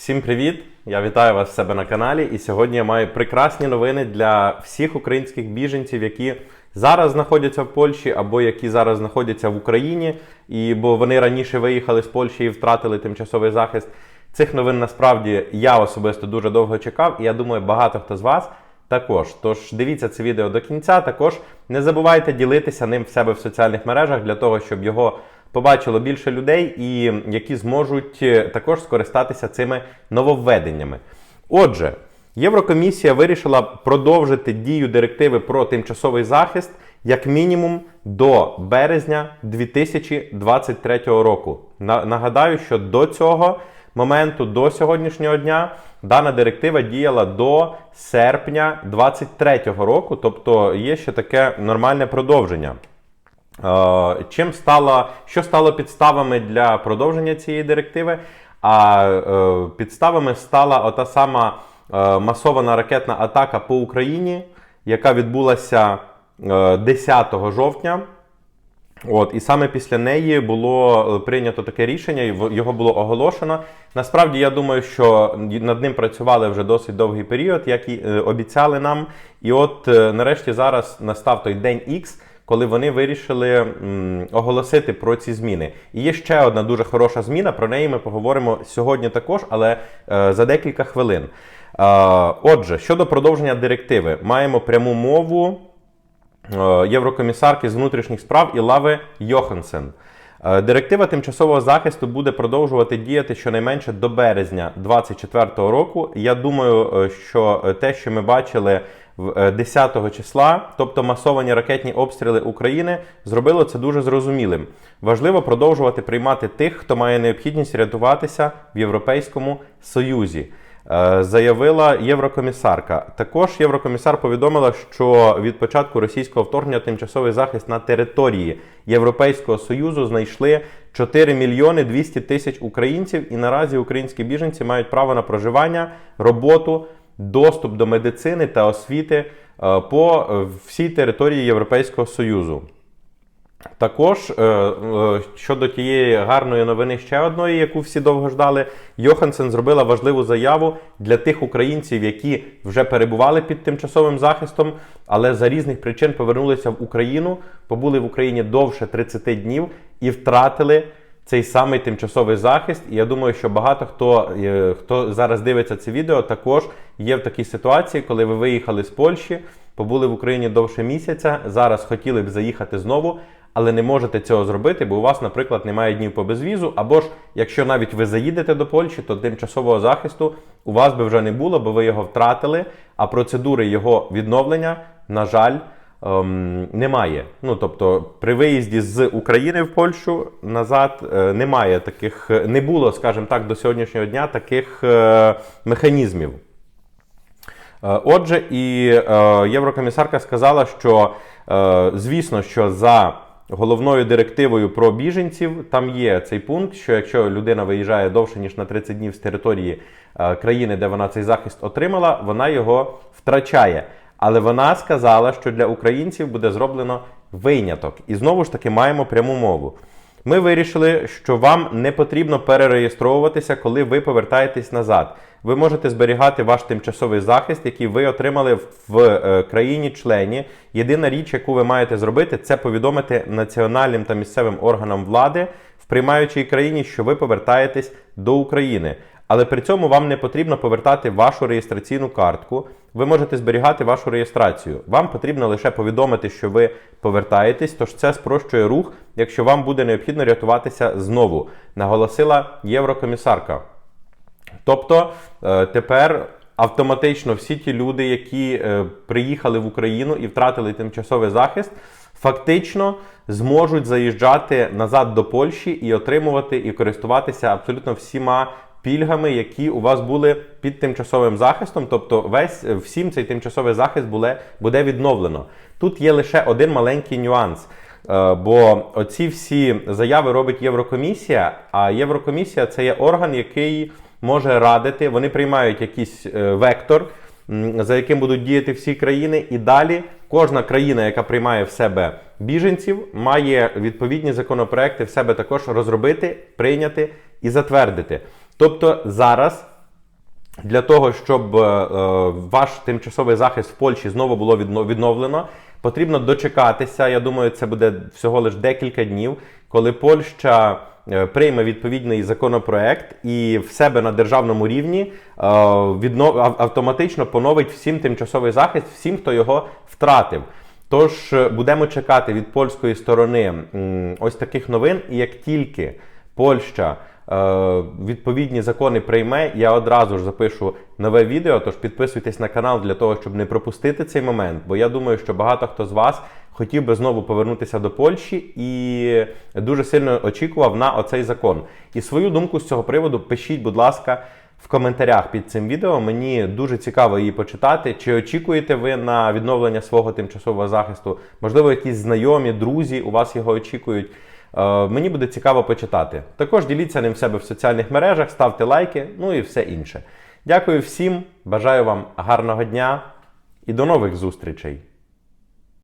Всім привіт! Я вітаю вас в себе на каналі. І сьогодні я маю прекрасні новини для всіх українських біженців, які зараз знаходяться в Польщі або які зараз знаходяться в Україні, і бо вони раніше виїхали з Польщі і втратили тимчасовий захист. Цих новин насправді я особисто дуже довго чекав, і я думаю, багато хто з вас також. Тож дивіться це відео до кінця. Також не забувайте ділитися ним в себе в соціальних мережах для того, щоб його побачило більше людей, і які зможуть е, також скористатися цими нововведеннями. Отже, Єврокомісія вирішила продовжити дію директиви про тимчасовий захист як мінімум до березня 2023 року. Нагадаю, що до цього моменту, до сьогоднішнього дня, дана директива діяла до серпня 2023 року, тобто є ще таке нормальне продовження. Е, Чим стало, що стало підставами для продовження цієї директиви? А е, підставами стала ота сама е, масована ракетна атака по Україні, яка відбулася е, 10 жовтня. От, і саме після неї було прийнято таке рішення, його було оголошено. Насправді, я думаю, що над ним працювали вже досить довгий період, як і обіцяли нам. І от нарешті зараз настав той день X, коли вони вирішили оголосити про ці зміни. І є ще одна дуже хороша зміна. Про неї ми поговоримо сьогодні також, але е, за декілька хвилин. Е, отже, щодо продовження директиви, маємо пряму мову е, єврокомісарки з внутрішніх справ Ілави Йохансен. Директива тимчасового захисту буде продовжувати діяти щонайменше до березня 2024 року. Я думаю, що те, що ми бачили 10 числа, тобто масовані ракетні обстріли України, зробило це дуже зрозумілим. Важливо продовжувати приймати тих, хто має необхідність рятуватися в Європейському Союзі. Е, Заявила єврокомісарка. Також єврокомісар повідомила, що від початку російського вторгнення тимчасовий захист на території Європейського союзу знайшли 4 мільйони 200 тисяч українців, і наразі українські біженці мають право на проживання, роботу, доступ до медицини та освіти е, по е, всій території Європейського союзу. Також е, щодо тієї гарної новини, ще одної, яку всі довго ждали, Йохансен зробила важливу заяву для тих українців, які вже перебували під тимчасовим захистом, але за різних причин повернулися в Україну, побули в Україні довше 30 днів і втратили цей самий тимчасовий захист. І я думаю, що багато хто, е, хто зараз дивиться це відео, також є в такій ситуації, коли ви виїхали з Польщі, побули в Україні довше місяця, зараз хотіли б заїхати знову. Але не можете цього зробити, бо у вас, наприклад, немає днів по безвізу, або ж якщо навіть ви заїдете до Польщі, то тимчасового захисту у вас би вже не було, бо ви його втратили, а процедури його відновлення, на жаль, ем, немає. Ну тобто, при виїзді з України в Польщу назад е, немає таких, не було, скажімо так, до сьогоднішнього дня таких е, механізмів. Е, Отже, і е, єврокомісарка сказала, що е, звісно, що за головною директивою про біженців там є цей пункт, що якщо людина виїжджає довше ніж на 30 днів з території е, країни, де вона цей захист отримала, вона його втрачає. Але вона сказала, що для українців буде зроблено виняток. І знову ж таки маємо пряму мову. Ми вирішили, що вам не потрібно перереєстровуватися, коли ви повертаєтесь назад. Ви можете зберігати ваш тимчасовий захист, який ви отримали в е, країні-члені. Єдина річ, яку ви маєте зробити, це повідомити національним та місцевим органам влади в приймаючій країні, що ви повертаєтесь до України. Але при цьому вам не потрібно повертати вашу реєстраційну картку. Ви можете зберігати вашу реєстрацію. Вам потрібно лише повідомити, що ви повертаєтесь, тож це спрощує рух, якщо вам буде необхідно рятуватися знову, наголосила єврокомісарка. Тобто е, тепер автоматично всі ті люди, які е, приїхали в Україну і втратили тимчасовий захист, фактично зможуть заїжджати назад до Польщі і отримувати і користуватися абсолютно всіма пільгами, які у вас були під тимчасовим захистом. Тобто, весь е, всім цей тимчасовий захист буде, буде відновлено. Тут є лише один маленький нюанс. Е, Бо оці всі заяви робить Єврокомісія, а Єврокомісія це є орган, який може радити. Вони приймають якийсь е, вектор, за яким будуть діяти всі країни, і далі кожна країна, яка приймає в себе біженців, має відповідні законопроекти в себе також розробити, прийняти і затвердити. Тобто зараз Для того, щоб е, е, ваш тимчасовий захист в Польщі знову було відновлено, потрібно дочекатися. Я думаю, це буде всього лише декілька днів, коли Польща е, прийме відповідний законопроект і в себе на державному рівні е, відно- автоматично поновить всім тимчасовий захист, всім, хто його втратив. Тож будемо чекати від польської сторони ось таких новин, і як тільки Польща відповідні закони прийме, я одразу ж запишу нове відео. Тож підписуйтесь на канал для того, щоб не пропустити цей момент. Бо я думаю, що багато хто з вас хотів би знову повернутися до Польщі і дуже сильно очікував на оцей закон. І свою думку з цього приводу пишіть, будь ласка. В коментарях під цим відео мені дуже цікаво її почитати. Чи очікуєте ви на відновлення свого тимчасового захисту? Можливо, якісь знайомі, друзі у вас його очікують. Е, мені буде цікаво почитати. Також діліться ним в себе в соціальних мережах, ставте лайки, ну і все інше. Дякую всім, бажаю вам гарного дня і до нових зустрічей!